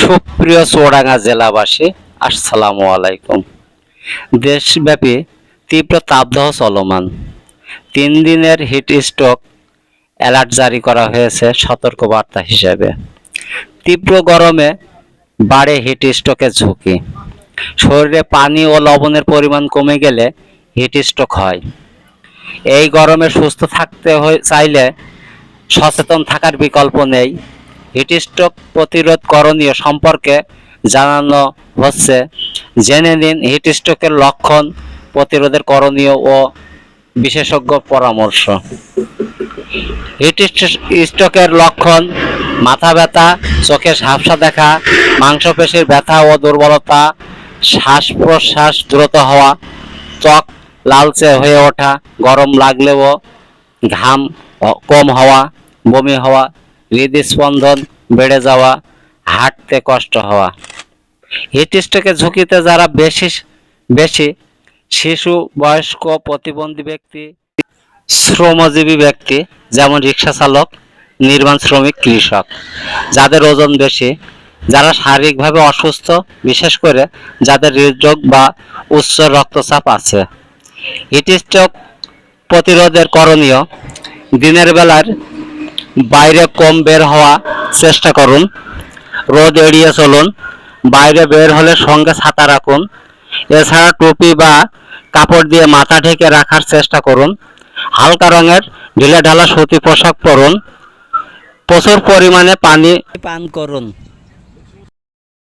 সুপ্রিয় চুয়াডাঙ্গা জেলাবাসী, আসসালামু আলাইকুম। দেশব্যাপী তীব্র তাপদাহ চলমান। তিন দিনের হিট স্ট্রোক অ্যালার্ট জারি করা হয়েছে সতর্কবার্তা হিসেবে। তীব্র গরমে বাড়ে হিট স্ট্রোকের ঝুঁকি। শরীরে পানি ও লবণের পরিমাণ কমে গেলে হিট স্ট্রোক হয়। এই গরমে সুস্থ থাকতে চাইলে সচেতন থাকার বিকল্প নেই। হিট স্ট্রোক প্রতিরোধ করণীয় সম্পর্কে জানানো হচ্ছে। জেনে নিন হিট স্ট্রোকের লক্ষণ, প্রতিরোধের করণীয় ও বিশেষজ্ঞ পরামর্শ। হিট স্ট্রোকের লক্ষণ, মাথা ব্যথা, চোখে ঝাপসা দেখা, মাংসপেশির ব্যথা ও দুর্বলতা শ্বাস প্রশ্বাস দ্রুত হওয়া, ত্বক লালচে হয়ে ওঠা, গরম লাগলেও ঘাম কম হওয়া, বমি হওয়া হৃদস্পন্দন বেড়ে যাওয়া, হাঁটতে কষ্ট হওয়া। হিটস্ট্রোকে ঝুঁকিতে যারা বেশি বেশি শিশু, বয়স্ক, প্রতিবন্ধী ব্যক্তি, শ্রমজীবী ব্যক্তি, যেমন রিক্সা চালক, নির্মাণ শ্রমিক, কৃষক, যাদের ওজন বেশি, যারা শারীরিকভাবে অসুস্থ, বিশেষ করে যাদের হৃদরোগ বা উচ্চ রক্তচাপ আছে। হিটস্ট্রোক প্রতিরোধের করণীয় দিনের বেলার বাইরে কম বের হওয়া চেষ্টা করুন। রোদ এড়িয়ে চলুন। বাইরে বের হলে সঙ্গে ছাতা রাখুন। এছাড়া টুপি বা কাপড় দিয়ে মাথা ঢেকে রাখার চেষ্টা করুন। হালকা রঙের ঢিলে ঢালা সুতি পোশাক পরুন। প্রচুর পরিমাণে পানি পান করুন।